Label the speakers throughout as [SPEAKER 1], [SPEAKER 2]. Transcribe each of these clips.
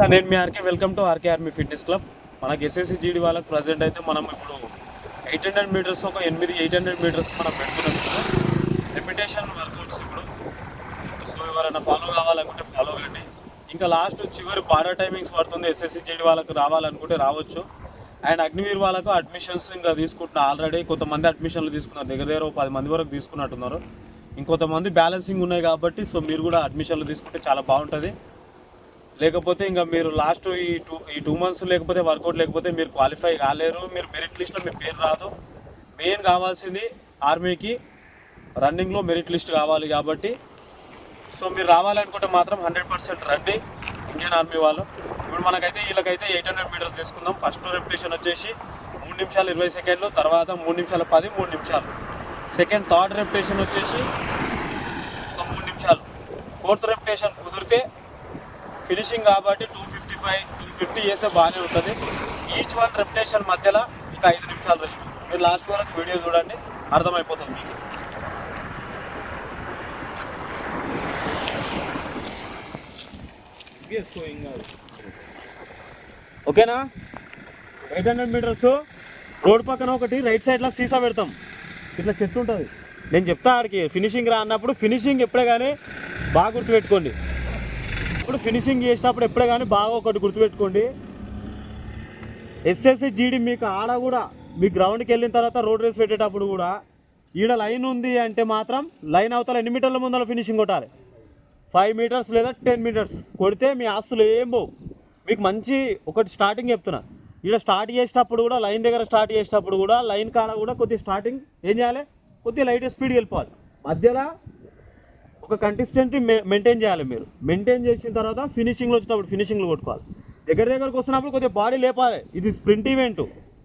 [SPEAKER 1] Sir నేను మీ RK welcome to RK army fitness club మనకి SSC GD వాళ్ళకి present అయితే మనం ఇప్పుడు ఎయిట్ హండ్రెడ్ మీటర్స్ ఒక ఎనిమిది ఎయిట్ హండ్రెడ్ మీటర్స్ మనం పెడుతున్నాం రిపిటేషన్ వర్కౌట్స్ ఇప్పుడు. సో ఎవరైనా ఫాలో కావాలనుకుంటే ఫాలో కండి. ఇంకా లాస్ట్ చివరి బాగా టైమింగ్స్ పడుతుంది. ఎస్ఎస్సి జీడీ వాళ్ళకి రావాలనుకుంటే రావచ్చు. అండ్ అగ్నివీర్ వాళ్ళకు అడ్మిషన్స్ ఇంకా తీసుకుంటున్నా ఆల్రెడీ కొంతమంది అడ్మిషన్లు తీసుకున్నారు. దగ్గర దగ్గర ఒక పది మంది వరకు తీసుకున్నట్టున్నారు. ఇంకొంతమంది బ్యాలెన్సింగ్ ఉన్నాయి కాబట్టి సో మీరు కూడా అడ్మిషన్లు తీసుకుంటే చాలా బాగుంటుంది. లేకపోతే ఇంకా మీరు లాస్ట్ ఈ టూ ఈ టూ మంత్స్ లేకపోతే వర్కౌట్ లేకపోతే మీరు క్వాలిఫై కాలేరు మీరు మెరిట్ లిస్ట్లో మీ పేరు రాదు. మెయిన్ కావాల్సింది ఆర్మీకి రన్నింగ్లో మెరిట్ లిస్ట్ కావాలి కాబట్టి. సో మీరు రావాలనుకుంటే మాత్రం హండ్రెడ్ పర్సెంట్ రండి. ఇండియన్ ఆర్మీ వాళ్ళు. ఇప్పుడు మనకైతే వీళ్ళకైతే ఎయిట్ హండ్రెడ్ మీటర్స్ తీసుకుందాం. ఫస్ట్ రెప్యుటేషన్ వచ్చేసి మూడు నిమిషాలు ఇరవై సెకండ్లు తర్వాత మూడు నిమిషాల పది మూడు నిమిషాలు. సెకండ్ థర్డ్ రెప్యుటేషన్ వచ్చేసి ఒక మూడు నిమిషాలు. ఫోర్త్ రెప్యుటేషన్ కుదిరితే ఫినిషింగ్ కాబట్టి two fifty five two fifty చేస్తే బాగానే ఉంటుంది. ఈచ్ వన్ రెప్యుటేషన్ మధ్యలో ఇంకా ఐదు నిమిషాలు రెస్ట్ మీరు లాస్ట్ వరకు వీడియో చూడండి అర్థమైపోతుంది మీకు. ఓకేనా? ఎయిట్ హండ్రెడ్ మీటర్స్ రోడ్ పక్కన ఒకటి రైట్ సైడ్లో సీసా పెడతాం. ఇట్లా చెట్టు ఉంటుంది. నేను చెప్తా ఆడికి ఫినిషింగ్ రా అన్నప్పుడు ఫినిషింగ్ ఎప్పుడే కానీ బాగా గుర్తుపెట్టుకోండి. చేసేటప్పుడు ఫినిషింగ్ చేసేటప్పుడు ఎప్పుడే కానీ బాగా ఒకటి గుర్తుపెట్టుకోండి. ఎస్ఎస్సి జీడి మీకు ఆడ కూడా మీ గ్రౌండ్కి వెళ్ళిన తర్వాత రోడ్ రేస్ పెట్టేటప్పుడు కూడా ఈడ లైన్ ఉంది అంటే మాత్రం లైన్ అవతల ఎన్ని మీటర్ల ముందర ఫినిషింగ్ కొట్టాలి? ఫైవ్ మీటర్స్ లేదా టెన్ మీటర్స్ కొడితే మీ ఆస్తులు ఏం పోవు. మీకు మంచి ఒకటి స్టార్టింగ్ చెప్తున్నా. ఈడ స్టార్ట్ చేసేటప్పుడు కూడా లైన్ దగ్గర స్టార్ట్ చేసేటప్పుడు కూడా లైన్ కాడ కూడా కొద్దిగా స్టార్టింగ్ ఏం చేయాలి? కొద్దిగా లైట్ స్పీడ్ వెళ్ళిపోవాలి. మధ్యలో ఒక కంటెస్టెంట్ మెయింటైన్ చేయాలి మీరు. మెయింటైన్ చేసిన తర్వాత ఫినిషింగ్లో వచ్చినప్పుడు ఫినిషింగ్లో కొట్టుకోవాలి. దగ్గర దగ్గరకు వస్తున్నప్పుడు కొద్దిగా బాడీ లేపాలి. ఇది స్ప్రింట్ ఈవెంట్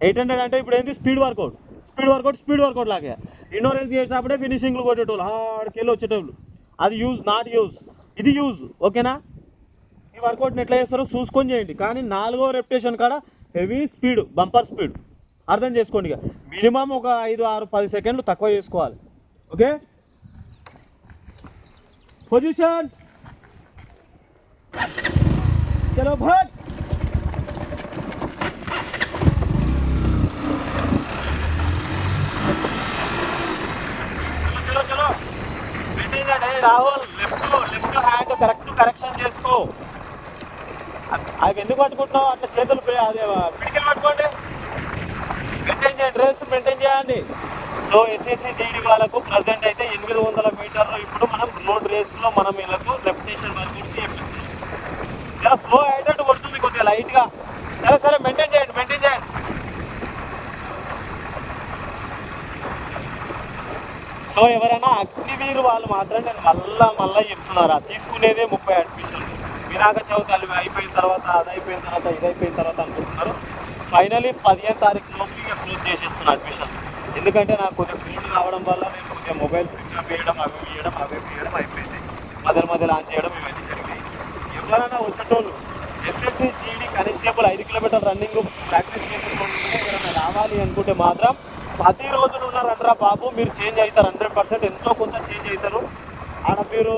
[SPEAKER 1] ఎయిట్ హండ్రెడ్ అంటే ఇప్పుడు ఏంటి speed workout speed workout speed workout లాగా. ఇండోరెన్స్ చేసినప్పుడే ఫినిషింగ్లు కొట్టేటోళ్ళు. ఆడికెళ్ళి వచ్చేటోళ్ళు. అది యూజ్ నాట్ యూజ్ ఇది యూజ్ ఓకేనా ఈ వర్కౌట్ని ఎట్లా చేస్తారో చూసుకొని చేయండి. కానీ నాలుగో రెప్యుటేషన్ కాడ హెవీ స్పీడ్ బంపర్ స్పీడ్ అర్థం చేసుకోండి ఇక. మినిమం ఒక ఐదు ఆరు పది సెకండ్లు తక్కువ చేసుకోవాలి. ఓకే పొజిషన్ చలో భాగ్ చలో చలో పెట్టిందంటే Rahul left left hand correct correction చేసుకో. అవి ఎందుకు పట్టుకుంటున్నావు? అట్లా చేతులు అదే పిడికిలు పట్టుకోండి. మెయింటైన్ చేయండి. రేస్ మెయింటైన్ చేయండి. సో ఎస్ఎస్సి జీడీ వాళ్ళకు ప్రజెంట్ అయితే ఎనిమిది వందల మీటర్లు ఇప్పుడు మనం రోడ్ రేస్లో మనం వీళ్ళకు రెప్యుటేషన్ వర్కౌట్స్ చెప్పిస్తుంది ఇలా స్లో అయ్యేటట్టు కొడుతుంది కొద్దిగా లైట్గా సరే సరే మెయింటైన్ చేయండి మెయింటైన్ చేయండి. సో ఎవరైనా అగ్నివీరు వాళ్ళు మాత్రం నేను మళ్ళా మళ్ళీ చెప్తున్నారా? తీసుకునేదే ముప్పై అడ్మిషన్లు వినాక చవితి అవి అయిపోయిన తర్వాత అది అయిపోయిన తర్వాత ఇది అయిపోయిన తర్వాత అనుకుంటున్నారు. ఫైనలీ పదిహేను తారీఖు లోపు ఇక క్లోజ్ అడ్మిషన్స్ ఎందుకంటే నాకు కొద్దిగా ఫోన్ రావడం వల్ల నేను కొద్దిగా మొబైల్ స్విచ్ ఆఫ్ చేయడం అవి చేయడం అవి చేయడం అయిపోయింది. మధ్య మధ్యలో ఆన్ చేయడం ఇవన్నీ జరిగాయి. ఎవరైనా వచ్చేటోళ్ళు ఎస్ఎస్సి జీడీ కానిస్టేబుల్ ఐదు కిలోమీటర్ రన్నింగ్ ప్రాక్టీస్ చేసుకుంటుంటే ఎవరైనా రావాలి అనుకుంటే మాత్రం ప్రతి రోజులు ఉన్నారంటారా బాబు మీరు చేంజ్ అవుతారు హండ్రెడ్ పర్సెంట్ ఎంతో కొంత చేంజ్ అవుతారు. ఆడ మీరు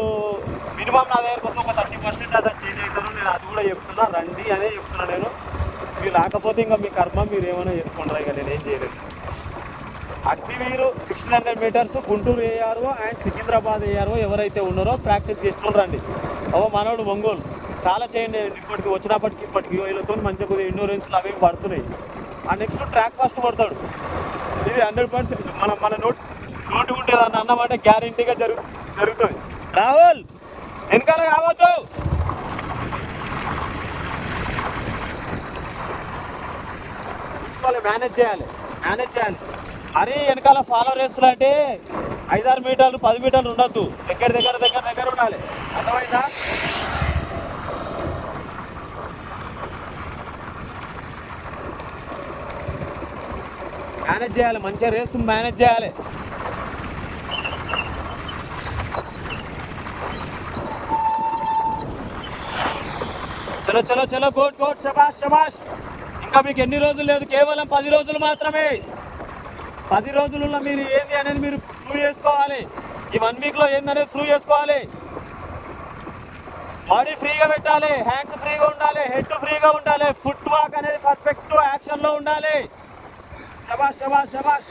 [SPEAKER 1] మినిమం నా దగ్గర కోసం ఒక థర్టీ పర్సెంట్ అదే చేంజ్ అవుతారు. నేను అది కూడా చెప్తున్నా రండి అనే చెప్తున్నా నేను. మీరు రాకపోతే ఇంకా మీ కర్మ మీరు ఏమైనా చేసుకుంటారు ఇక నేను ఏం చేయలేదు Agniveer sixteen hundred metres Guntur ARO and Secunderabad ARO ఎవరైతే ఉన్నారో ప్రాక్టీస్ చేసుకుని ఓ మనోడు ఒంగోలు. చాలా చేయండి ఇప్పటికి వచ్చినప్పటికి ఇప్పటికి వీళ్ళతో మంచిగా కొద్దిగా ఇండోరెన్స్లు అవి పడుతున్నాయి. ఆ నెక్స్ట్ ట్రాక్ ఫస్ట్ పడతాడు ఇది హండ్రెడ్ పర్సెంట్ మన మన నోట్ నోటు ఉంటుంది అన్న అన్నమాట గ్యారంటీగా జరుగు జరుగుతుంది. రాహుల్ వెనకాల కావద్దు తీసుకోవాలి మేనేజ్ చేయాలి మేనేజ్ చేయాలి. అరే వెనకాల ఫాలో రేసులు అంటే ఐదారు మీటర్లు పది మీటర్లు ఉండొద్దు. దగ్గర దగ్గర దగ్గర దగ్గర ఉండాలి. అర్థమైందా? మేనేజ్ చేయాలి మంచిగా రేస్ మేనేజ్ చేయాలి. చలో చలో చలో కోట్ కోట్ శబాష్ శబాష్ ఇంకా మీకు ఎన్ని రోజులు లేదు కేవలం పది రోజులు మాత్రమే. పది రోజులలో మీరు ఏంది అనేది మీరు ప్రూవ్ చేసుకోవాలి. ఈ వన్ వీక్లో ఏందనేది ప్రూవ్ చేసుకోవాలి. బాడీ ఫ్రీగా పెట్టాలి హ్యాండ్స్ ఫ్రీగా ఉండాలి హెడ్ ఫ్రీగా ఉండాలి ఫుట్ వాక్ అనేది పర్ఫెక్ట్ యాక్షన్లో ఉండాలి. శబాష్ శబాష్ శబాష్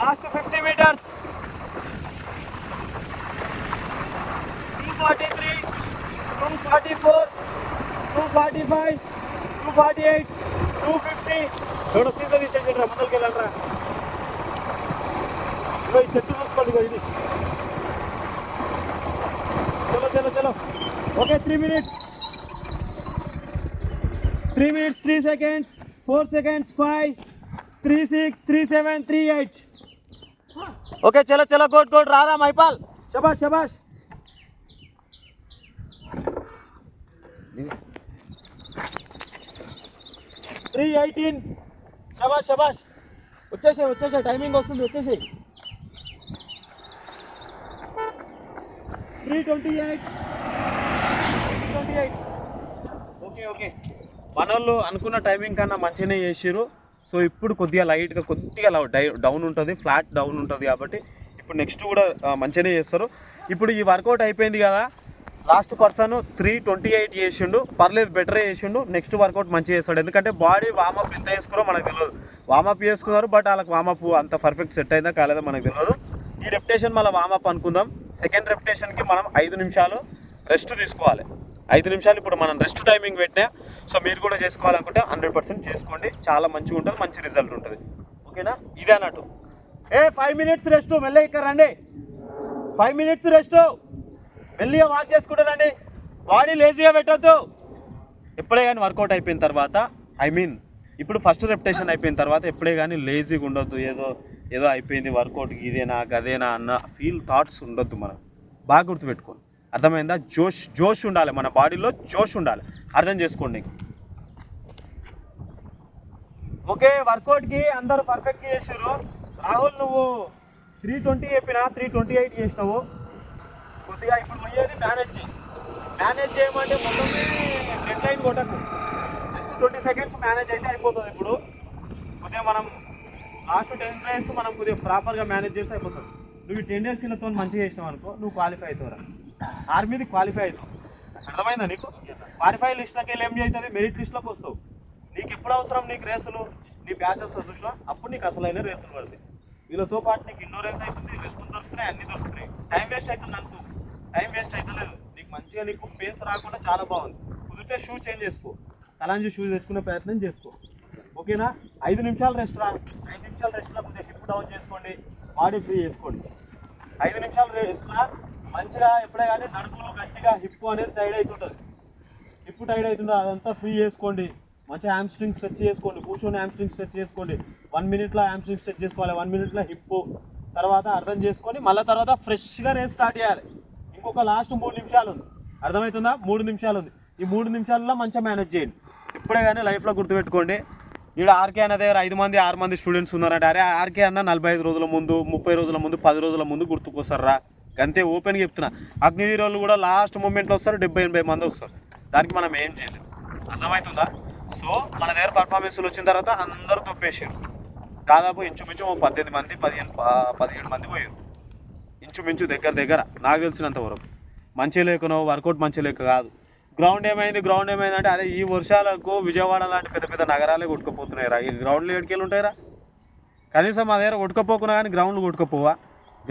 [SPEAKER 1] last fifty metres two forty three two forty four two forty five two forty eight two fifty ఎవడో సీజన్ తీసేసి ముందరికి వెళ్ళండి ఇగో ఈ చెట్టు చూసుకోండి ఇగో ఇది చలో చలో చలో okay three minutes three minutes three seconds four seconds five three six three seven three eight okay చలో చలో గుడ్ గుడ్ రారా మైపాల్ శబాష్ శబాష్ త్రీ ఎయిటీన్ శబాష్ శబాష్ వచ్చేసే వచ్చేసే టైమింగ్ వస్తుంది వచ్చేసే three twenty eight twenty eight okay okay మనోళ్ళు అనుకున్న టైమింగ్ కన్నా మంచిగానే చేసిరు సో ఇప్పుడు కొద్దిగా లైట్గా కొద్దిగా డౌన్ ఉంటుంది ఫ్లాట్ డౌన్ ఉంటుంది కాబట్టి ఇప్పుడు నెక్స్ట్ కూడా మంచిగానే చేస్తారు. ఇప్పుడు ఈ వర్కౌట్ అయిపోయింది కదా last person three twenty eight చేసిండు. పర్లేదు బెటర్ చేసిండు. నెక్స్ట్ వర్కౌట్ మంచిగా చేస్తాడు. ఎందుకంటే బాడీ వామప్ ఎంత చేసుకున్నారో మనకు తెలియదు. వామప్ చేసుకున్నారు బట్ వాళ్ళకి వామప్ అంత పర్ఫెక్ట్ సెట్ అయిందా కాలేదో మనకు తెలియదు. ఈ రెప్యుటేషన్ మళ్ళీ వామప్ అనుకుందాం. సెకండ్ రెప్యుటేషన్కి మనం ఐదు నిమిషాలు రెస్ట్ తీసుకోవాలి. ఐదు నిమిషాలు ఇప్పుడు మనం రెస్ట్ టైమింగ్ పెట్టినా సో మీరు కూడా చేసుకోవాలనుకుంటే హండ్రెడ్ పర్సెంట్ చేసుకోండి. చాలా మంచిగా ఉంటుంది మంచి రిజల్ట్ ఉంటుంది. ఓకేనా? ఇదే అన్నట్టు. ఏ ఫైవ్ మినిట్స్ రెస్ట్ మెల్ల ఇక్కడ రండి. ఫైవ్ మినిట్స్ రెస్ట్ మెల్లిగా వాక్ చేసుకుంటారండి బాడీ లేజీగా పెట్టద్దు. ఎప్పుడే కానీ వర్కౌట్ అయిపోయిన తర్వాత ఐ మీన్ ఇప్పుడు ఫస్ట్ రెప్యుటేషన్ అయిపోయిన తర్వాత ఎప్పుడే కానీ లేజీగా ఉండొద్దు. ఏదో ఏదో అయిపోయింది వర్కౌట్ ఇదేనా గదేనా అన్న ఫీల్ థాట్స్ ఉండొద్దు మనం బాగా గుర్తుపెట్టుకోండి. అర్థమైందా? జోష్ జోష్ ఉండాలి. మన బాడీలో జోష్ ఉండాలి. అర్థం చేసుకోండి ఓకే వర్కౌట్కి అందరూ పర్ఫెక్ట్ చేసారు రాహుల్ నువ్వు త్రీ ట్వంటీ చెప్పినా? త్రీ ట్వంటీ ఎయిట్ చేసినావు. కొద్దిగా ఇప్పుడు పోయేది మేనేజ్ చేయి. మేనేజ్ చేయమంటే మొత్తం డెడ్ లైన్ కొట్టకు. జస్ట్ ట్వంటీ సెకండ్స్ మేనేజ్ అయితే అయిపోతుంది ఇప్పుడు. కొద్దిగా మనం లాస్ట్ టెన్ డేస్ మనం కొద్దిగా ప్రాపర్గా మేనేజ్ చేస్తే అయిపోతుంది. నువ్వు ఈ టెన్ డేస్ మంచిగా చేసినావు అనుకో నువ్వు క్వాలిఫై అవుతావురా ఆర్మీది క్వాలిఫై అవుతావు. అర్థమైందా నీకు? క్వాలిఫై లిస్ట్లోకి వెళ్ళి ఏం చేస్తుంది మెరిట్ లిస్ట్లోకి వస్తావు. నీకు ఎప్పుడు అవసరం నీకు రేసులు? నీ బ్యాచెస్ చూసినా? అప్పుడు నీకు అసలైన రేసులు పడతాయి. వీళ్ళతో పాటు నీకు ఇన్నోరెన్స్ అవుతుంది రెస్ట్ దొరుకుతున్నాయి అన్ని దొరుకుతున్నాయి. టైం వేస్ట్ అవుతుంది అనుకో టైం వేస్ట్ అవుతలేదు నీకు మంచిగా నీకు పేస్ రాకుండా చాలా బాగుంది. కుదిరితే షూ చేంజ్ చేసుకో. కలాంజీ షూ తెచ్చుకునే ప్రయత్నం చేసుకో. ఓకేనా? ఐదు నిమిషాలు రెస్ట్ రా. ఐదు నిమిషాలు రెస్ట్లో కొద్దిగా హిప్ డౌన్ చేసుకోండి. బాడీ ఫ్రీ చేసుకోండి. ఐదు నిమిషాలు రెస్ట్ రా. మంచిగా ఎప్పుడే కానీ నడుపులు గట్టిగా హిప్ అనేది టైడ్ అవుతుంటుంది. హిప్ టైడ్ అవుతుందో అదంతా ఫ్రీ చేసుకోండి. మంచిగా హ్యామ్ స్ట్రింగ్ స్ట్రెచ్ చేసుకోండి. కూర్చొని హ్యామ్ స్ట్రింగ్ స్ట్రెచ్ చేసుకోండి. వన్ మినిట్లో హ్యామ్ స్ట్రింగ్ స్ట్రెచ్ చేసుకోవాలి. వన్ మినిట్లో హిప్ తర్వాత అర్థం చేసుకొని మళ్ళీ తర్వాత ఫ్రెష్గా రేస్ స్టార్ట్ చేయాలి. ఇంకొక లాస్ట్ మూడు నిమిషాలు ఉంది అర్థమవుతుందా? మూడు నిమిషాలు ఉంది ఈ మూడు నిమిషాల్లో మంచిగా మేనేజ్ చేయండి. ఇప్పుడే కానీ లైఫ్లో గుర్తుపెట్టుకోండి. ఈడ ఆర్కే అన్న దగ్గర ఐదు మంది ఆరు మంది స్టూడెంట్స్ ఉన్నారంటే. అరే ఆర్కే అన్న నలభై ఐదు రోజుల ముందు ముప్పై రోజుల ముందు పది రోజుల ముందు గుర్తుకొస్తారా? అంతే ఓపెన్గా చెప్తున్నా. అగ్నివీరులు కూడా లాస్ట్ మూమెంట్లో వస్తారు డెబ్బై ఎనభై మంది వస్తారు. దానికి మనం ఏం చేయలేము అర్థమవుతుందా? సో మన దగ్గర పర్ఫార్మెన్స్లు వచ్చిన తర్వాత అందరూ తొప్పేసారు దాదాపు ఇంచుమించు ఓ పద్దెనిమిది మంది పదిహేను పదిహేడు మంది పోయారు. ఇంచుమించు దగ్గర దగ్గర నాకు తెలిసినంత వరకు. మంచి లేకనో వర్కౌట్ మంచి లేక కాదు. గ్రౌండ్ ఏమైంది? గ్రౌండ్ ఏమైందంటే అదే ఈ వర్షాలకు విజయవాడ లాంటి పెద్ద పెద్ద నగరాలే కొట్టుకుపోతున్నాయి రా ఈ గ్రౌండ్లు ఎడికెళ్ళి ఉంటాయిరా? కనీసం మా దగ్గర కొట్టుకపోకున్నా కానీ గ్రౌండ్లు కొట్టుకపోవా?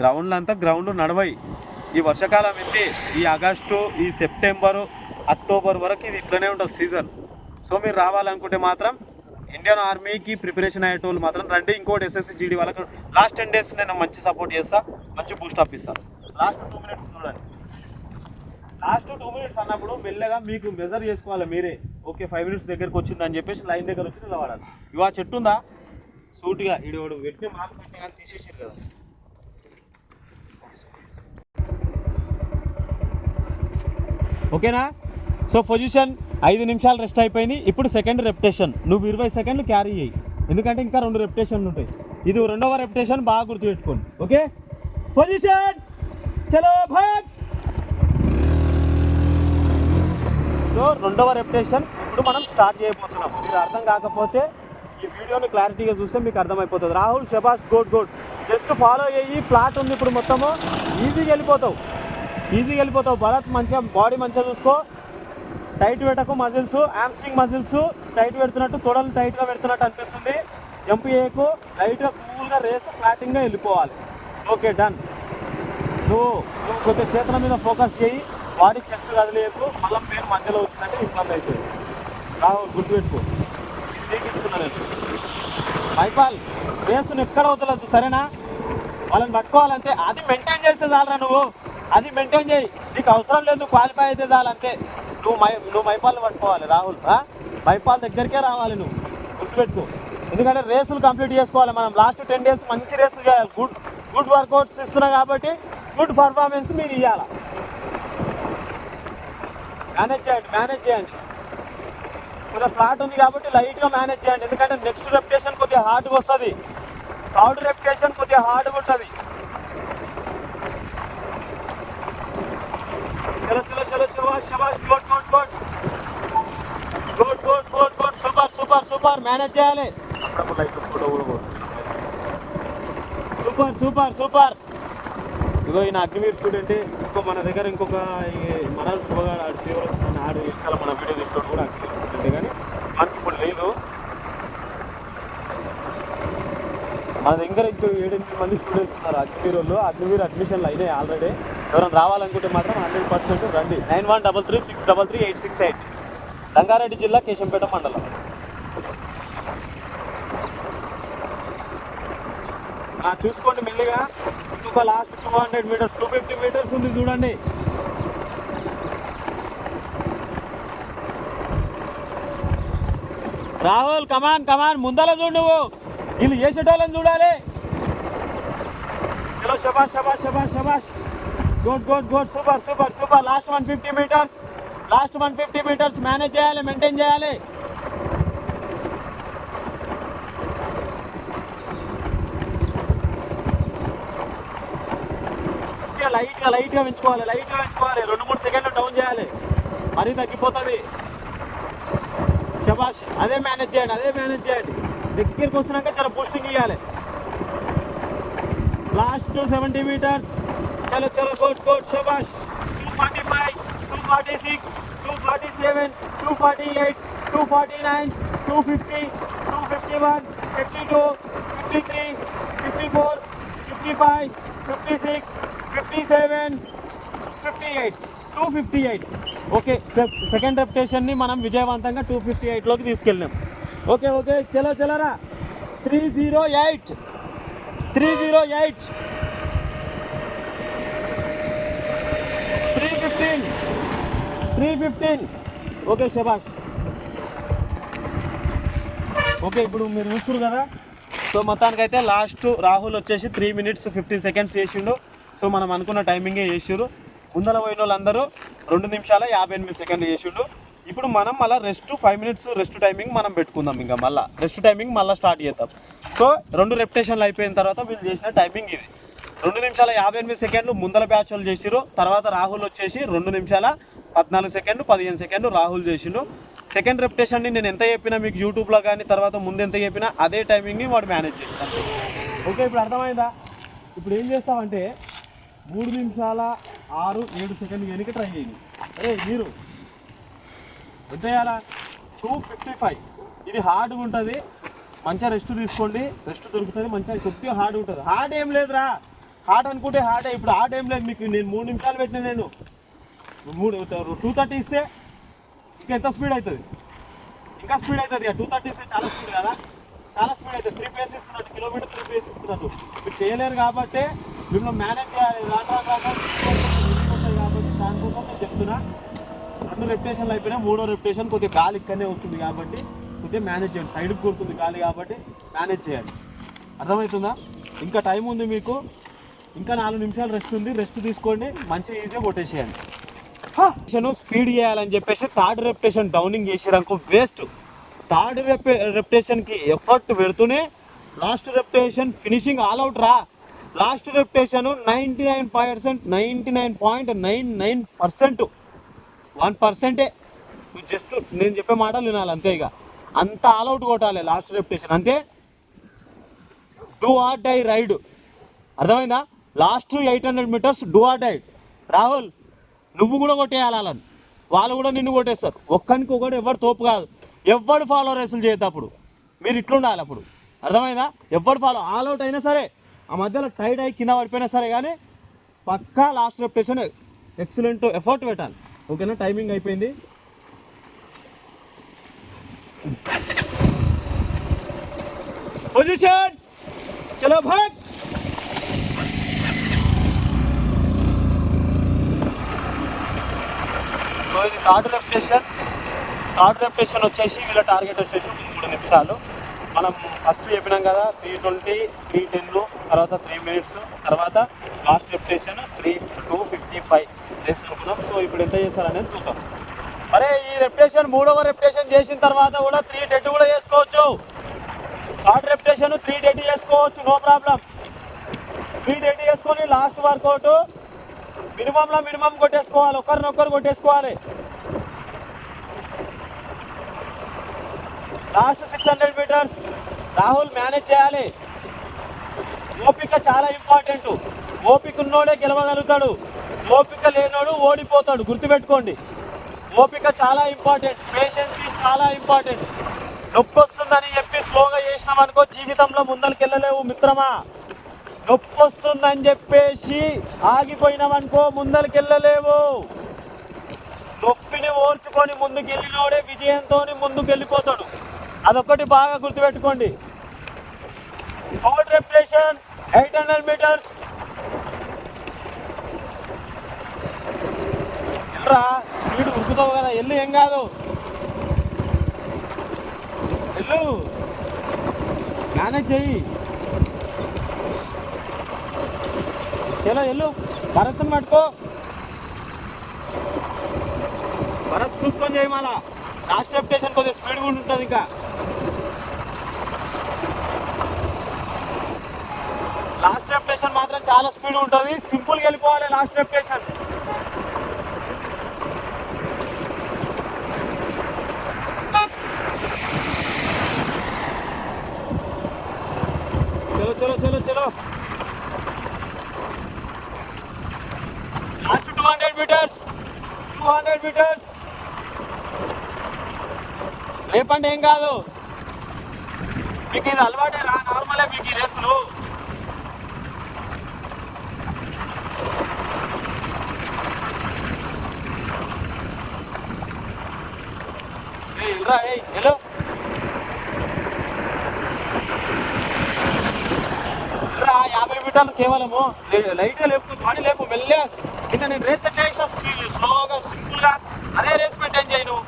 [SPEAKER 1] గ్రౌండ్లు అంతా గ్రౌండ్లు నడవయి. ఈ వర్షాకాలం ఏంటి? ఈ ఆగస్టు ఈ సెప్టెంబరు అక్టోబర్ వరకు ఇది ఇట్లనే ఉంటుంది సీజన్. సో మీరు రావాలనుకుంటే మాత్రం ఇండియన్ ఆర్మీకి ప్రిపరేషన్ అయ్యేటోళ్ళు మాత్రం రండి ఇంకోటి ఎస్ఎస్సి జీడీ వాళ్ళకి లాస్ట్ టెన్ డేస్ నేను మంచి సపోర్ట్ చేస్తా మంచి బూస్ట్ అప్ ఇస్తాను లాస్ట్ టూ మినిట్స్ చూడండి. లాస్ట్ టూ మినిట్స్ అన్నప్పుడు మెల్లగా మీకు మెజర్ చేసుకోవాలి మీరే. ఓకే ఫైవ్ మినిట్స్ దగ్గరకు వచ్చిందని చెప్పేసి లైన్ దగ్గర వచ్చి నిలబడాలి. ఇవా చెట్టు ఉందా? సూటిగా ఇడు వెట్టి మార్క్ పెట్టి కానీ తీసేసారు కదా. ఓకేనా సో పొజిషన్ ఐదు నిమిషాలు రెస్ట్ అయిపోయింది. ఇప్పుడు సెకండ్ రెప్టేషన్ నువ్వు ఇరవై సెకండ్లు క్యారీ చేయి. ఎందుకంటే ఇంకా రెండు రెప్టేషన్లు ఉంటాయి. ఇది రెండవ రెప్టేషన్ బాగా గుర్తుపెట్టుకోండి. ఓకే పొజిషన్ చలో భాగ్! సో రెండవ రెప్టేషన్ ఇప్పుడు మనం స్టార్ట్ చేయబోతున్నాం. మీరు అర్థం కాకపోతే ఈ వీడియోని క్లారిటీగా చూస్తే మీకు అర్థమైపోతుంది. రాహుల్ షబాష్ గుడ్ గుడ్. జస్ట్ ఫాలో అయ్యి ఫ్లాట్ ఉంది ఇప్పుడు మొత్తము. ఈజీగా వెళ్ళిపోతావు. ఈజీగా వెళ్ళిపోతావు. భరత్ మంచిగా బాడీ మంచిగా చూసుకో. టైట్ పెట్టకు మజిల్స్ హ్యామ్స్ట్రింగ్ మజిల్స్ టైట్ పెడుతున్నట్టు తొడలు టైట్గా పెడుతున్నట్టు అనిపిస్తుంది. జంప్ చేయకు లైట్గా కూల్గా రేస్ ఫ్లాటింగ్గా వెళ్ళిపోవాలి. ఓకే డన్ నువ్వు నువ్వు కొద్దిగా చేతుల మీద ఫోకస్ చేయి. బాడీ చెస్ట్ కదిలేయకు మళ్ళీ పేరు మధ్యలో వచ్చిందంటే ఇబ్బంది అవుతుంది రావు గుర్తుపెట్టుకో నీకు నేను మైపాల్ రేసును ఎక్కడ వదలద్దు సరేనా? వాళ్ళని పట్టుకోవాలంటే అది మెయింటైన్ చేస్తే చాలరా నువ్వు? అది మెయింటైన్ చేయి. నీకు అవసరం లేదు క్వాలిఫై అయితే చాలంతే నువ్వు మై నువ్వు మైపాల్ని పట్టుకోవాలి రాహుల్ ఆ? మైపాల్ దగ్గరికే రావాలి నువ్వు. గుర్తుపెట్టుకో. ఎందుకంటే రేసులు కంప్లీట్ చేసుకోవాలి మనం. లాస్ట్ టెన్ డేస్ మంచి రేసులు చేయాలి. గుడ్ గుడ్ వర్కౌట్స్ ఇస్తున్నా కాబట్టి గుడ్ పర్ఫార్మెన్స్ మీరు ఇవ్వాలి మేనేజ్ చేయండి మేనేజ్ చేయండి. కొద్దిగా ఫ్లాట్ ఉంది కాబట్టి లైట్గా మేనేజ్ చేయండి. ఎందుకంటే నెక్స్ట్ రెప్యుటేషన్ కొద్దిగా హార్డ్గా వస్తుంది. థర్డ్ రెప్యుటేషన్ కొద్దిగా హార్డ్గా ఉంటుంది. చలో చలో చలో శబాష్ శబాష్ good good good good good good good super super super manage చేయాలి. సూపర్ సూపర్ సూపర్ ఇగో ఈయన అగ్నివీర్ స్టూడెంట్ ఇంకో మన దగ్గర ఇంకొక మన శుభగా ఆడు ఫీవర్ ఆడు చాలా మన వీడియో తీసుకోవడం కూడా అగ్నివీర్ స్టూడెంట్ కానీ మనకి ఇప్పుడు లేదు. మన దగ్గర ఇంకో ఏడెనిమిది మంది స్టూడెంట్స్ ఉన్నారు. అగ్నివీర్ వాళ్ళు అగ్నివీర్ అడ్మిషన్లు అయినాయి ఆల్రెడీ ఎవరైనా రావాలనుకుంటే మాత్రం హండ్రెడ్ పర్సెంట్ రండి. Nine one double three six double three eight six eight Rangareddy జిల్లా కేశంపేట మండలం. చూసుకోండి మెల్లిగా. ఇంకొక last two hundred metres two fifty metres ఉంది చూడండి. రాహుల్ కమాన్ కమాన్ ముందల చూడు నువ్వు. వీళ్ళు చేసేటోళ్ళని చూడాలి? చలో శబాష్ శబాష్ శబాష్ శబాష్ good good good. Super super super. Last one fifty metres last one fifty metres manage చేయాలి మెయింటైన్ చేయాలి. లైట్గా లైట్గా పెంచుకోవాలి లైట్గా పెంచుకోవాలి. రెండు మూడు సెకండ్లు డౌన్ చేయాలి. మరీ తగ్గిపోతుంది. శబాష్ అదే మేనేజ్ చేయండి అదే మేనేజ్ చేయండి దగ్గరికి వస్తున్నాక చాలా బూస్టింగ్ ఇవ్వాలి లాస్ట్ సెవెంటీ మీటర్స్ చలో చలో కోట్ కోట్ శబాష్ two forty five two forty six two forty seven two forty eight two forty nine two fifty two fifty one fifty two fifty three fifty four fifty five fifty six fifty seven fifty eight two fifty eight okay second రెప్యుటేషన్ని మనం విజయవంతంగా two fifty ఎయిట్లోకి తీసుకెళ్ళాం okay okay చలో చలరా three zero eight three zero eight three fifteen three fifteen okay శభాష్. Okay ఇప్పుడు మీరు చూస్తున్నారు కదా? సో మొత్తానికైతే లాస్ట్ రాహుల్ వచ్చేసి త్రీ మినిట్స్ ఫిఫ్టీన్ సెకండ్స్ చేసిండు. సో మనం అనుకున్న టైమింగే చేసిర్రు ముందర పోయిన వాళ్ళందరూ రెండు నిమిషాల యాభై ఎనిమిది సెకండ్లు చేసిండు ఇప్పుడు మనం మళ్ళీ rest five minutes rest timing మనం పెట్టుకుందాం ఇంకా మళ్ళీ. రెస్ట్ టైమింగ్ మళ్ళీ స్టార్ట్ చేద్దాం. సో రెండు రెప్టేషన్లు అయిపోయిన తర్వాత వీళ్ళు చేసిన టైమింగ్ ఇది. రెండు నిమిషాల యాభై ఎనిమిది సెకండ్లు ముందల బ్యాచ్ వాళ్ళు చేసిరు తర్వాత రాహుల్ వచ్చేసి రెండు నిమిషాల పద్నాలుగు సెకండ్లు పదిహేను సెకండ్లు రాహుల్ చేసిండు. సెకండ్ రెప్యుటేషన్ని నేను ఎంత చెప్పినా మీకు యూట్యూబ్లో కానీ తర్వాత ముందు ఎంత చెప్పినా అదే టైమింగ్ని వాడు మేనేజ్ చేస్తాను ఓకే ఇప్పుడు అర్థమైందా? ఇప్పుడు ఏం చేస్తామంటే మూడు నిమిషాల ఆరు ఏడు సెకండ్ వెనక ట్రై చేయండి. అరే మీరు ఎంత చేయాలా టూ ఫిఫ్టీ ఫైవ్ ఇది హార్డ్గా ఉంటుంది మంచిగా రెస్ట్ తీసుకోండి. రెస్ట్ దొరుకుతుంది. మంచిగా కొద్దిగా హార్డ్ ఉంటుంది. హార్డ్ ఏం లేదురా. హార్డ్ అనుకుంటే హార్డ్ ఇప్పుడు హార్డ్ ఏం లేదు మీకు. నేను మూడు నిమిషాలు పెట్టిన నేను. మూడు టూ థర్టీ ఇస్తే ఇంకా ఎంత స్పీడ్ అవుతుంది? ఇంకా స్పీడ్ అవుతుంది టూ థర్టీ ఇస్తే చాలా స్పీడ్ కదా. చాలా స్పీడ్ అవుతుంది. త్రీ పేస్ ఇస్తున్నట్టు కిలోమీటర్ త్రీ పేస్ ఇస్తున్నట్టు. మీరు చేయలేరు కాబట్టి మిమ్మల్ని మేనేజ్ చేయాలి. కాబట్టి దానికోసం నేను చెప్తున్నా. రెండు రెప్యుటేషన్లు అయిపోయినా మూడో రెప్యుటేషన్ కొద్దిగా గాలి ఇక్కడనే వస్తుంది కాబట్టి కొద్దిగా మేనేజ్ చేయండి. సైడ్కి కొడుతుంది గాలి కాబట్టి మేనేజ్ చేయాలి. అర్థమవుతుందా? ఇంకా టైం ఉంది మీకు. ఇంకా నాలుగు నిమిషాలు రెస్ట్ ఉంది. రెస్ట్ తీసుకోండి. మంచిగా ఈజీగా కొట్టేసేయండి. స్పీడ్ చేయాలని చెప్పేసి థర్డ్ రెప్యుటేషన్ డౌనింగ్ చేసేయడానికి వేస్ట్ థర్డ్ రెప్ రెప్యుటేషన్కి ఎఫర్ట్ పెడుతూనే last reputation finishing all out రా. Last reputation ninety nine percent ninety nine point nine nine percent. One పర్సెంటే. నువ్వు జస్ట్ నేను చెప్పే మాటలు వినాలి అంతే ఇక. అంత ఆల్ అవుట్ కొట్టాలి లాస్ట్ రెప్యుటేషన్ అంటే డూ ఆర్ డై రైడ్ అర్థమైందా? Last eight hundred metres do or diet Rahul నువ్వు కూడా కొట్టేయాలి వాళ్ళని వాళ్ళు కూడా నిన్ను కొట్టేస్తారు. ఒక్కరికి ఒకటి ఎవరు తోపు కాదు. ఎవడు ఫాలో రేసులు చేయద్దు అప్పుడు. మీరు ఇట్లుండాలి అప్పుడు. అర్థమైందా? ఎవడు ఫాలో ఆల్ అవుట్ అయినా సరే. ఆ మధ్యలో టైట్ అయ్యి కింద పడిపోయినా సరే కానీ పక్కా లాస్ట్ రెప్టేషన్ ఎక్సలెంట్ ఎఫర్ట్ పెట్టాలి. ఓకేనా? టైమింగ్ అయిపోయింది. పొజిషన్ చలో భాగ్ సో ఇది థర్డ్ రెప్టేషన్ థర్డ్ రెప్టేషన్ వచ్చేసి వీళ్ళ టార్గెట్ వచ్చేసి మూడు నిమిషాలు. మనం ఫస్ట్ చెప్పినాం కదా త్రీ ట్వంటీ త్రీ టెన్ తర్వాత త్రీ మినిట్స్ తర్వాత last repetition three two fifty five చేసుకున్నాం సో ఇప్పుడు ఎంత చేస్తారనేది చూద్దాం. అరే ఈ రెప్టేషన్ మూడవ రెప్టేషన్ చేసిన తర్వాత కూడా త్రీ డెడ్ కూడా చేసుకోవచ్చు. థర్డ్ రెప్టేషన్ త్రీ డెడ్ చేసుకోవచ్చు నో ప్రాబ్లం త్రీ డెడ్ చేసుకొని లాస్ట్ వర్కౌట్ మినిమంలో మినిమం కొట్టేసుకోవాలి ఒకరినొకరు కొట్టేసుకోవాలి. Last six hundred metres Rahul manage చేయాలి. ఓపిక చాలా ఇంపార్టెంట్ ఓపిక ఉన్నోడే గెలవగలుగుతాడు. ఓపిక లేనోడు ఓడిపోతాడు. గుర్తుపెట్టుకోండి. ఓపిక చాలా ఇంపార్టెంట్ పేషెన్స్ చాలా ఇంపార్టెంట్ నొప్పి వస్తుందని చెప్పి స్లోగా చేసినాం అనుకో జీవితంలో ముందరికి వెళ్ళలేవు మిత్రమా. నొప్పి వస్తుందని చెప్పేసి ఆగిపోయినామనుకో ముందరికి వెళ్ళలేవు నొప్పిని ఓర్చుకొని ముందుకు వెళ్ళినోడే విజయంతో ముందుకు వెళ్ళిపోతాడు అదొకటి బాగా గుర్తుపెట్టుకోండి. Third reputation eight hundred metres వెళ్ళరా స్పీడ్ ఉరుకుతావు కదా ఎల్లు ఏం కాదు. ఎల్లు. మేనేజ్ చెయ్యి. చలో ఎల్లు భరత్ని పట్టుకో. భరత్ చూసుకొని చేయి మళ్ళా. లాస్ట్ రెప్యుటేషన్ కొద్దిగా స్పీడ్ కూడా ఉంటుంది ఇంకా లాస్ట్ రెప్యుటేషన్ మాత్రం చాలా స్పీడ్ ఉంటుంది. సింపుల్గా వెళ్ళిపోవాలి లాస్ట్ రెప్యుటేషన్ చలో చలో చలో చలో. Last two hundred metres two hundred metres లేపండి ఏం కాదు. మీకు ఇది అలవాటే రా నార్మలే మీకు ఈ రేసులు ఏయ్, ఇల్రా, ఏయ్, హలో రా యాభై లైట్ లైట్గా లేపు బాడీ లేపు మెల్లే. నిన్న నేను రేస్ ఎట్లా వేసా స్లోగా సింపుల్గా అదే రేస్ మెయింటైన్ చేయి నువ్వు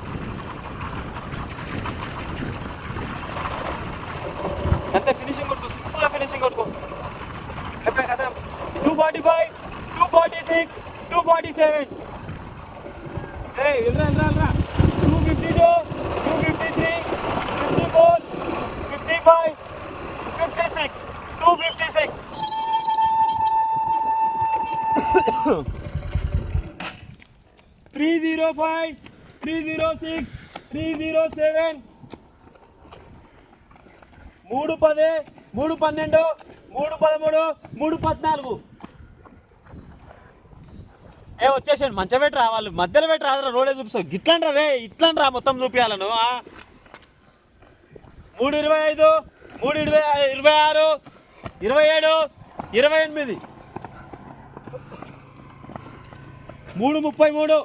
[SPEAKER 1] అంతే ఫినిషింగ్ కొట్టుకో సింపుల్గా ఫినిషింగ్ కొట్టుకో అయిపోయి కదా two forty five two forty six two forty seven ఏ వెళ్ళరా వెళ్ళరా వెళ్ళరా two fifty two two fifty three fifty four fifty five fifty six two fifty six three zero five three zero six three zero seven మూడు పది మూడు పన్నెండు మూడు పదమూడు మూడు పద్నాలుగు. ఏ వచ్చేసాను మంచిగా పెట్టి రావాలి. మధ్యలో పెట్టి రాదురా రోడే చూపిస్తావు గిట్లండి రే ఇట్లండి రా మొత్తం చూపించాలను మూడు ఇరవై ఐదు మూడు ఇరవై ఇరవై ఆరు ఇరవై ఏడు ఇరవై ఎనిమిది. మూడు ముప్పై మూడు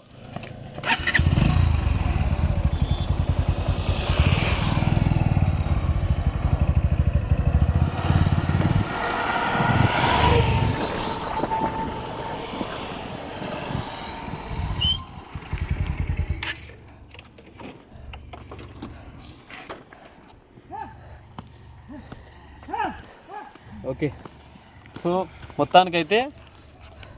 [SPEAKER 1] ఓకే. సో మొత్తానికైతే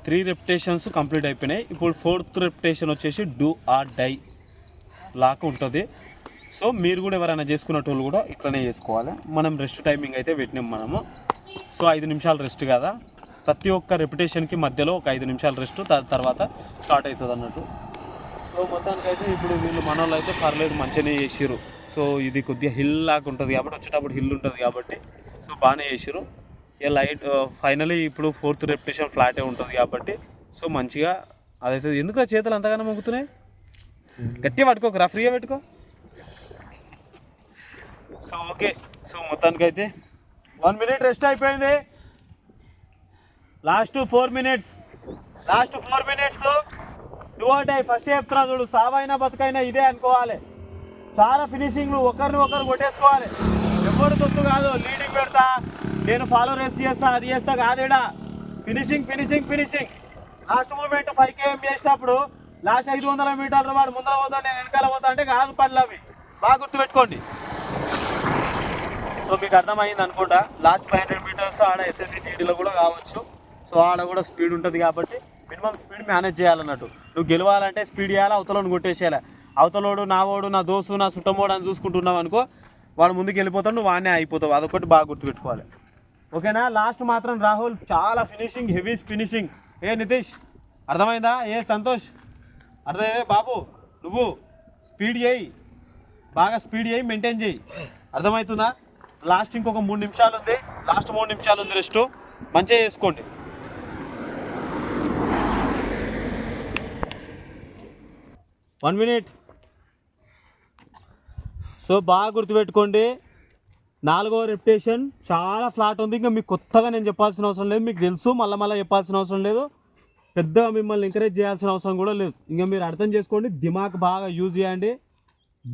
[SPEAKER 1] త్రీ రెప్యుటేషన్స్ కంప్లీట్ అయిపోయినాయి. ఇప్పుడు ఫోర్త్ రెప్యుటేషన్ వచ్చేసి డూ ఆర్ డై లాక్ ఉంటుంది. సో మీరు కూడా ఎవరైనా చేసుకున్నట్టు కూడా ఇట్లనే చేసుకోవాలి. మనం రెస్ట్ టైమింగ్ అయితే పెట్టినాం మనము. సో ఐదు నిమిషాలు రెస్ట్ కదా. ప్రతి ఒక్క రెప్యుటేషన్కి మధ్యలో ఒక ఐదు నిమిషాలు రెస్ట్ తర్వాత స్టార్ట్ అవుతుంది అన్నట్టు. సో మొత్తానికైతే ఇప్పుడు వీళ్ళు మన వాళ్ళు అయితే పర్లేదు మంచిగానే చేసిర్రు. సో ఇది కొద్దిగా హిల్ లాగా ఉంటుంది కాబట్టి వచ్చేటప్పుడు హిల్ ఉంటుంది కాబట్టి సో బాగానే చేసిర్రు. ఇక లైట్ ఫైనలీ ఇప్పుడు ఫోర్త్ రెప్యుటేషన్ ఫ్లాటే ఉంటుంది కాబట్టి సో మంచిగా అదైతే ఎందుకు ఆ చేతులు అంతగానో మొగ్గుతున్నాయి? గట్టిగా పట్టుకోకరా ఫ్రీగా పెట్టుకో. సో ఓకే సో మొత్తానికైతే వన్ మినిట్ రెస్ట్ అయిపోయింది. Last four minutes last four minutes. Two అంటే ఫస్ట్ చెప్తున్నా చూడు సావైనా బతుకైనా ఇదే అనుకోవాలి. చాలా ఫినిషింగ్లు ఒకరిని ఒకరు కొట్టేసుకోవాలి. ఎవరు తొత్తు కాదు లీడింగ్ పెడతా. నేను ఫాలో రేస్ చేస్తా అది చేస్తా కాదేడా? Finishing finishing finishing last moment five KM చేసినప్పుడు లాస్ట్ ఐదు వందల మీటర్లు వాడు ముందర పోతా నేను వెనకాల పోతా అంటే కాదు పనులు అవి. బాగా గుర్తుపెట్టుకోండి. సో మీకు అర్థమైంది అనుకుంటా లాస్ట్ ఫైవ్ హండ్రెడ్ మీటర్స్ ఆడ ఎస్ఎస్సి టీడీలో కూడా కావచ్చు. సో ఆడ కూడా స్పీడ్ ఉంటుంది కాబట్టి మినిమం స్పీడ్ మేనేజ్ చేయాలన్నట్టు. నువ్వు గెలవాలంటే స్పీడ్ చేయాలి అవతలను కొట్టేసేయాలి? అవతలోడు నా ఓడు నా దోస్తు నా సుట్టమోడు అని చూసుకుంటున్నావు అనుకో వాడు ముందుకు వెళ్ళిపోతాడు నువ్వు వాడినే అయిపోతావు అదొకటి బాగా గుర్తుపెట్టుకోవాలి. ఓకేనా? లాస్ట్ మాత్రం రాహుల్ చాలా ఫినిషింగ్ హెవీ ఫినిషింగ్ ఏ నితీష్ అర్థమైందా? ఏ సంతోష్? అర్థమయ్యే బాబు నువ్వు స్పీడ్ చేయి. బాగా స్పీడ్ చేయి మెయింటైన్ చేయి. అర్థమవుతుందా? లాస్ట్ ఇంకొక మూడు నిమిషాలు ఉంది. లాస్ట్ మూడు నిమిషాలు ఉంది రెస్ట్ మంచిగా చేసుకోండి. వన్ మినిట్ సో బాగా గుర్తుపెట్టుకోండి. నాలుగో రెప్యుటేషన్ చాలా ఫ్లాట్ ఉంది. ఇంకా మీకు కొత్తగా నేను చెప్పాల్సిన అవసరం లేదు. మీకు తెలుసు మళ్ళీ మళ్ళీ చెప్పాల్సిన అవసరం లేదు. పెద్దగా మిమ్మల్ని ఎంకరేజ్ చేయాల్సిన అవసరం కూడా లేదు. ఇంకా మీరు అర్థం చేసుకోండి దిమాగ్ బాగా యూజ్ చేయండి.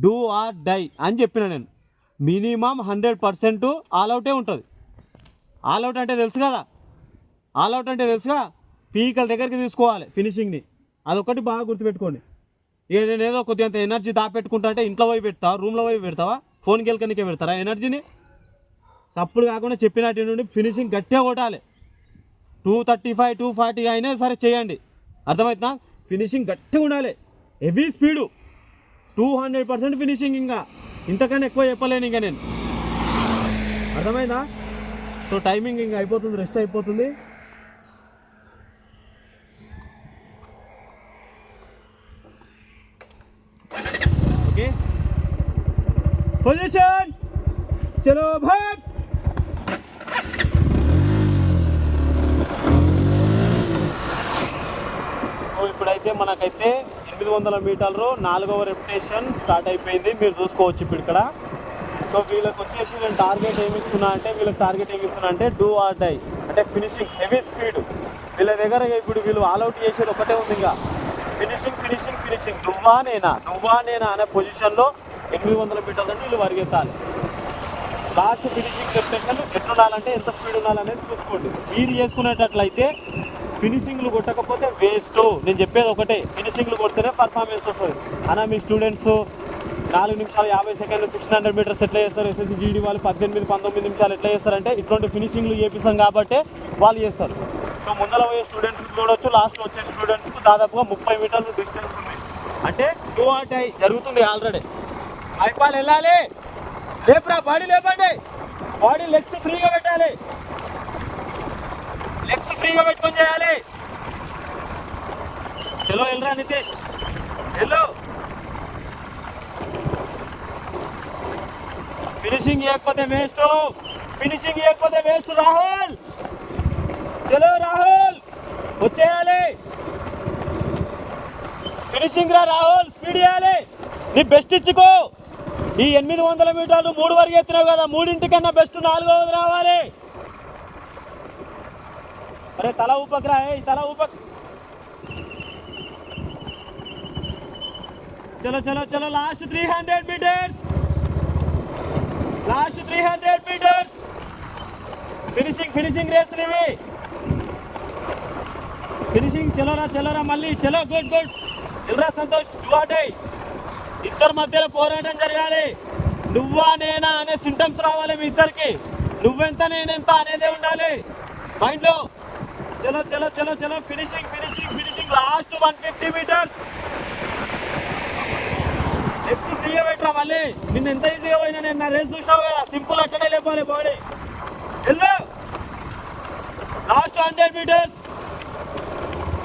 [SPEAKER 1] డూ ఆర్ డై అని చెప్పిన నేను. మినిమం హండ్రెడ్ పర్సెంట్ ఆల్అవుటే ఉంటుంది. ఆల్అవుట్ అంటే తెలుసు కదా? ఆల్అవుట్ అంటే తెలుసుగా? పీకల దగ్గరికి తీసుకోవాలి ఫినిషింగ్ని అదొకటి బాగా గుర్తుపెట్టుకోండి. ఇక నేను ఏదో కొద్దిగా ఎనర్జీ దాపెట్టుకుంటా అంటే ఇంట్లో పోయి పెడతావా రూమ్లో పోయి పెడతావా? ఫోన్ గెలకనికే పెడతారా? ఎనర్జీని? సప్పుడు కాకుండా చెప్పినట్టు నుండి ఫినిషింగ్ గట్టిగా కొట్టాలి. Two thirty five two forty అయినా సరే చేయండి. అర్థమవుతుందా ఫినిషింగ్ గట్టిగా ఉండాలి. Heavy speed. Two hundred percent finishing ఇంకా. ఇంతకన్నా ఎక్కువ చెప్పలేను ఇంకా నేను. అర్థమైందా? సో టైమింగ్ ఇంకా అయిపోతుంది రెస్ట్ అయిపోతుంది ఓకే పొజిషన్ చలో భాగ్ సో ఇప్పుడైతే మనకైతే ఎనిమిది వందల మీటర్లు నాలుగవ రెప్యుటేషన్ స్టార్ట్ అయిపోయింది. మీరు చూసుకోవచ్చు ఇప్పుడు ఇక్కడ. సో వీళ్ళకి వచ్చేసి నేను టార్గెట్ ఏమి ఇస్తున్నా అంటే వీళ్ళకి టార్గెట్ ఏమి ఇస్తున్నా అంటే డూ ఆర్ డై అంటే ఫినిషింగ్ హెవీ స్పీడ్ వీళ్ళ దగ్గర ఇప్పుడు వీళ్ళు ఆల్అవుట్ చేసేది ఒకటే ఉంది ఇంకా. ఫినిషింగ్ ఫినిషింగ్ ఫినిషింగ్ నువ్వా నేనా? నువ్వా నేనా అనే పొజిషన్లో ఎనిమిది వందల మీటర్ల నుండి వీళ్ళు పరిగెత్తాలి లాస్ట్ ఫినిషింగ్ రెప్యుటేషన్ ఎట్లుండాలంటే ఎంత స్పీడ్ ఉండాలనేది చూసుకోండి. మీరు చేసుకునేటట్లయితే ఫినిషింగ్లు కొట్టకపోతే వేస్ట్ నేను చెప్పేది ఒకటే ఫినిషింగ్లు కొడితేనే పర్ఫార్మెన్స్ వస్తుంది. అన్న మీ స్టూడెంట్స్ నాలుగు నిమిషాలు యాభై సెకండ్లు సిక్స్టీన్ హండ్రెడ్ మీటర్స్ ఎట్లా చేస్తారు? ఎస్ఎస్సి జీడీ వాళ్ళు పద్దెనిమిది పంతొమ్మిది నిమిషాలు ఎట్లా చేస్తారంటే ఇటువంటి ఫినిషింగ్లు చేపిస్తాం కాబట్టి వాళ్ళు చేస్తారు. సో ముందర పోయే స్టూడెంట్స్ చూడవచ్చు లాస్ట్ వచ్చే స్టూడెంట్స్కి దాదాపుగా ముప్పై మీటర్లు డిస్టెన్స్ ఉంది. అంటే టూ ఆర్ టై జరుగుతుంది ఆల్రెడీ ఐపాల్ వెళ్ళాలి. లేపురా బాడీ లేపండి. బాడీ లెగ్స్ ఫ్రీగా పెట్టాలి. లెగ్స్ ఫ్రీగా పెట్టుకొని చేయాలి. హలో వెళ్ళరా నితీష్? హలో ఫినిషింగ్ చేయకపోతే వేస్ట్. ఫినిషింగ్ చేయకపోతే వేస్ట్ రాహుల్. చలో రాహుల్. వచ్చేయాలి. ఫినిషింగ్ రా రాహుల్. స్పీడ్ చేయాలి. నీ బెస్ట్ ఇచ్చుకో. ఈ ఎనిమిది వందల మీటర్లు మూడు వరకు ఎత్తినావు కదా మూడింటికన్నా బెస్ట్ నాలుగవది రావాలి. అరే తల ఊపకరా ఈ తల ఊపక్. చలో చలో చలో last three hundred metres last three hundred metres finishing finishing race ఇవి. ఫినిషింగ్ చలోరా చలోరా మళ్ళీ చలో గుడ్ గుడ్ ఎల్రా సంతోష్ డువాటై ఇద్దరి మధ్యలో పోరాటం జరగాలి. నువ్వా నేనా అనే సింటమ్స్ రావాలి మీ ఇద్దరికి. నువ్వెంత నేనెంత అనేదే ఉండాలి. మైండ్లో చలో చలో చలో చలో. Finishing finishing finishing last one fifty metres ఎప్పుడు ఫ్రీగా పెట్టరా మళ్ళీ? నిన్న ఎంత ఈజీగా పోయినా నేను నా రేస్ చూసావు కదా. సింపుల్ అట్టనే లేపాలి బాడీ వెళ్ళు. లాస్ట్ హండ్రెడ్ మీటర్స్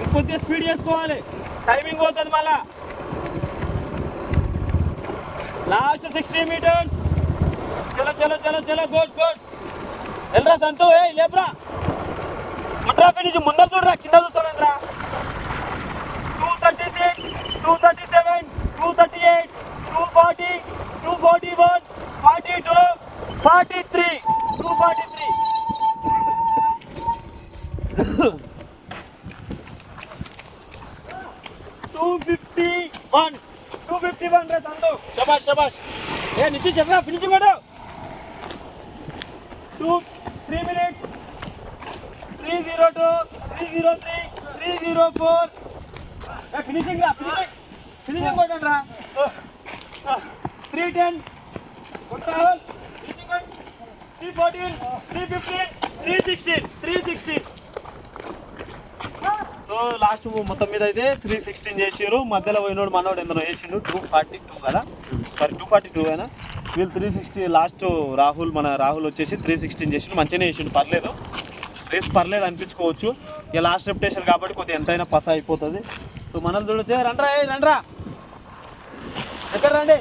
[SPEAKER 1] ఇంకొద్ది స్పీడ్ చేసుకోవాలి. టైమింగ్ పోతుంది మళ్ళీ. Last sixty metres. చలో చలో చలో చలో గుడ్ గుడ్ వెళ్ళరా సంతు ఏ లేపురా. కొట్రా ఫినిష్ ముందర చూడరా కింద చూస్తావేంద్రా two thirty six two thirty seven two thirty eight two forty two forty one forty two forty three two forty three two fifty one 51 रे संदो। शाबाश शाबाश। ए, नीतीश, अपना फिनिशिंग करो 2 3 मिनट 302 303 304 ए फिनिशिंग ला फिनिशिंग फिनिशिंग करो रा। 310 कोटावल फिनिशिंग 314 315 316 316 సో లాస్ట్ మొత్తం మీద అయితే త్రీ సిక్స్టీన్ చేసారు మధ్యలో పోయినోడు మనోడు ఎంతనో వేసిండు టూ ఫార్టీ టూ కదా? సారీ టూ ఫార్టీ టూ అయినా వీళ్ళు త్రీ సిక్స్టీ లాస్ట్ రాహుల్ మన రాహుల్ వచ్చేసి త్రీ సిక్స్టీన్ చేసిండు. మంచిగానే చేసిండు పర్లేదు. రేస్ పర్లేదు అనిపించుకోవచ్చు. ఇక లాస్ట్ రెప్యుటేషన్ కాబట్టి కొద్దిగా ఎంతైనా పస అయిపోతుంది. సో మనం చూడితే రండ్రా ఏ రండ్రా. ఎక్కడ రండి?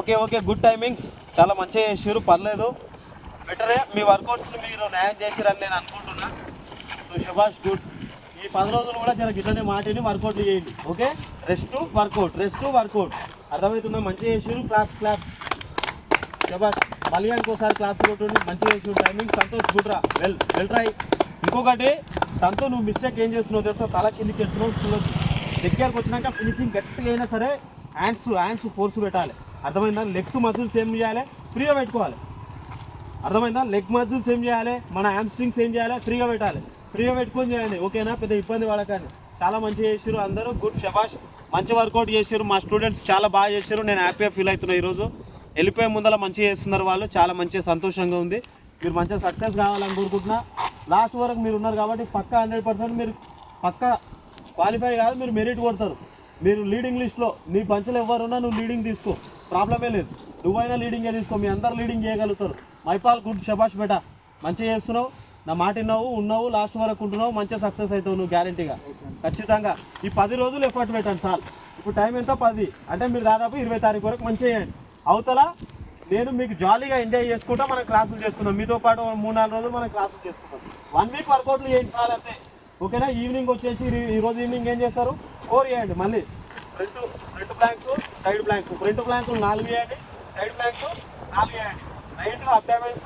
[SPEAKER 1] ఓకే ఓకే గుడ్ టైమింగ్స్ చాలా మంచిగా చేసారు పర్లేదు. బెటరే మీ వర్కౌట్స్ మీరు న్యాయం చేసిరని నేను అనుకుంటున్నా. సో శుభాష్ గుడ్. ఈ పది రోజులు కూడా జర గిట్లనే మాటిని వర్కౌట్ చేయండి okay? Rest workout rest workout అర్థమవుతుందా? మంచిగా చేసారు క్లాస్ క్లాస్ శబాష్ మళ్ళీ ఇంకోసారి క్లాస్ కొట్టండి మంచిగా చేసి టైమింగ్ సంతోష్ గుడ్ రా. వెల్ వెల్ ట్రై ఇంకొకటి సంతో నువ్వు మిస్టేక్ ఏం చేస్తున్నావు తెలుసా? తల కిందికి ఎత్తున్నావు దగ్గరకు వచ్చినాక ఫినిషింగ్ గట్టిగా అయినా సరే హ్యాండ్స్ హ్యాండ్స్ ఫోర్స్ పెట్టాలి. అర్థమైందా? లెగ్స్ మసిల్స్ ఏం చేయాలి? ఫ్రీగా పెట్టుకోవాలి. అర్థమైందా? లెగ్ మజిల్స్ ఏం చేయాలి? మన హ్యామ్స్ట్రింగ్స్ ఏం చేయాలి? ఫ్రీగా పెట్టాలి. ఫ్రీగా పెట్టుకొని చేయండి. ఓకేనా పెద్ద ఇబ్బంది పడకండి. చాలా మంచిగా చేసారు అందరూ. గుడ్ శబాష్ మంచి వర్కౌట్ చేసారు మా స్టూడెంట్స్ చాలా బాగా చేశారు నేను హ్యాపీగా ఫీల్ అవుతున్నాను ఈరోజు. వెళ్ళిపోయే ముందర మంచిగా చేస్తున్నారు వాళ్ళు. చాలా మంచిగా సంతోషంగా ఉంది. మీరు మంచిగా సక్సెస్ కావాలని కోరుకుంటున్నా. లాస్ట్ వరకు మీరు ఉన్నారు కాబట్టి పక్కా హండ్రెడ్ పర్సెంట్ మీరు పక్కా క్వాలిఫై కాదు. మీరు మెరిట్ కొడతారు. మీరు లీడింగ్ లిస్ట్లో నీ పంచలు ఎవరున్నా నువ్వు లీడింగ్ తీసుకో. ప్రాబ్లమే లేదు. నువ్వైనా లీడింగే తీసుకో. మీ అందరు లీడింగ్ చేయగలుగుతారు. మైపాల్ గుడ్ శబాష్ బేట. మంచిగా చేస్తున్నావు. నా మాట విన్నావు ఉన్నావు లాస్ట్ వరకు ఉంటున్నావు. మంచిగా సక్సెస్ అవుతావు నువ్వు గ్యారంటీగా ఖచ్చితంగా. ఈ పది రోజులు ఎఫర్ట్ పెట్టండి సార్. ఇప్పుడు టైం ఎంత? పది. అంటే మీరు దాదాపు ఇరవై తారీఖు వరకు మంచిగా చేయండి. అవతల నేను మీకు జాలీగా ఎంజాయ్ చేసుకుంటా మనం క్లాసులు చేసుకున్నాం మీతో పాటు మూడు నాలుగు రోజులు మనం క్లాసులు చేసుకున్నాం వన్ వీక్ వర్కౌట్లు చేయండి సార్ అంతే. ఓకేనా ఈవినింగ్ వచ్చేసి ఈ- రోజు ఈవినింగ్ ఏం చేస్తారు? ఫోర్ చేయండి మళ్ళీ. Front front blanks side blank front బ్లాంకులు నాలుగు వేయండి సైడ్ ప్లాంక్స్ నాలుగు వేయండి రైట్ అబ్డామెన్స్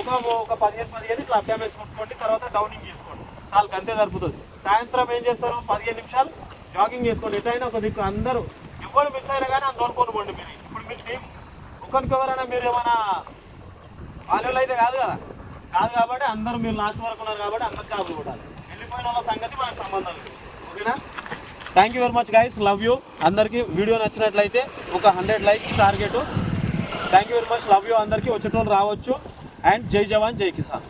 [SPEAKER 1] ఒక ఒక పదిహేను పదిహేను ఇట్లా అబ్డామెన్స్ కొట్టుకోండి తర్వాత డౌనింగ్ చేసుకోండి. వాళ్ళకి అంతే సరిపోతుంది. సాయంత్రం ఏం చేస్తారు? పదిహేను నిమిషాలు జాగింగ్ చేసుకోండి. ఎటైనా ఒక దిక్కు అందరూ ఎవరు మిస్ అయినా కానీ అందరు కొనుకోండి మీరు. ఇప్పుడు మీ టీం ఒకరికి ఎవరైనా మీరు ఏమైనా వాళ్ళు అయితే కాదు కదా. కాదు కాబట్టి అందరూ మీరు లాస్ట్ వరకు ఉన్నారు కాబట్టి అందరు జాబులు కొట్టాలి. వెళ్ళిపోయిన వాళ్ళ సంగతి మనకు సంబంధం లేదు. ఓకేనా? Thank you very much guys love you అందరికీ వీడియో నచ్చినట్లయితే ఒక hundred likes target. Thank you very much love you అందరికీ. వచ్చేటోళ్ళు రావచ్చు. అండ్ జై జవాన్ జై కిసాన్.